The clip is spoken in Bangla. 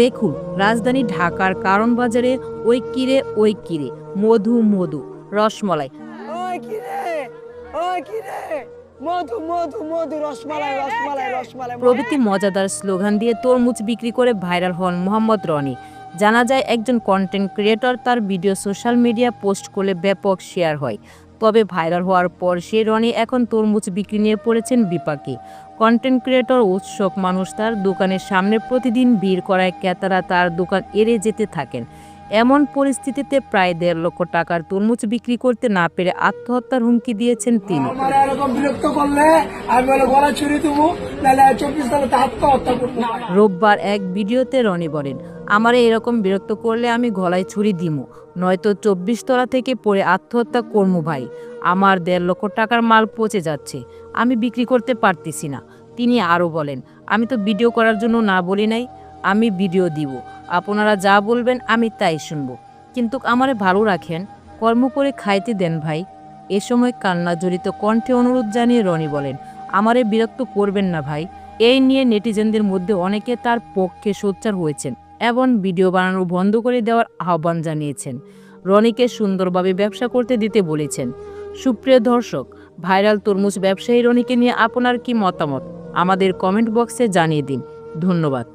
দেখুন রাজধানী ঢাকার কারণ বাজারে ওই কিরে ওই কিরে মধু মধু রসমলাই। ওই কি ওই কি মধু মধু মধু রসমালাই রসমালাই রসমালাই প্রভৃতি মজাদার স্লোগান দিয়ে তরমুজ বিক্রি করে ভাইরাল হন মোহাম্মদ রনি। জানা যায় একজন কন্টেন্ট ক্রিয়েটর তার ভিডিও সোশ্যাল মিডিয়া পোস্ট করলে ব্যাপক শেয়ার হয়। তবে ভাইরাল হওয়ার পর সে রনি এখন তরমুজ বিক্রি নিয়ে পড়েছেন বিপাকে। কন্টেন্ট ক্রিয়েটর উৎসব মানুষ তার দোকানের সামনে প্রতিদিন ভিড় করায় ক্রেতারা তার দোকান এড়ে যেতে থাকেন। এমন পরিস্থিতিতে প্রায় দেড় লক্ষ টাকার তরমুজ বিক্রি করতে না পেরে আত্মহত্যার হুমকি দিয়েছেন তিনি। রোববার এক ভিডিওতে রনি বলেন আমারে এরকম বিরক্ত করলে আমি গলায় ছুরি দিমু, নয়তো চব্বিশ তলা থেকে পড়ে আত্মহত্যা করমু ভাই। আমার দেড় লক্ষ টাকার মাল পচে যাচ্ছে, আমি বিক্রি করতে পারতেছি না, তিনি আরও বলেন, আমি তো ভিডিও করার জন্য না বলি নাই, আমি ভিডিও দিব, আপনারা যা বলবেন আমি তাই শুনব। কিন্তু আমারে ভালো রাখেন, কর্ম করে খাইতে দেন ভাই। এ সময় কান্না জড়িত কণ্ঠে অনুরোধ জানিয়ে রনি বলেন, আমারে বিরক্ত করবেন না ভাই, এই নিয়ে নেটিজেনদের মধ্যে অনেকে তার পক্ষে সোচ্চার হয়েছেন। এবং ভিডিও বানানো বন্ধ করে দেওয়ার আহ্বান জানিয়েছেন। রনিকে সুন্দরভাবে ব্যবসা করতে দিতে বলেছেন। সুপ্রিয় দর্শক, ভাইরাল তরমুজ ব্যবসায়ী রনিকে নিয়ে আপনার কি মতামত? আমাদের কমেন্ট বক্সে জানিয়ে দিন। ধন্যবাদ।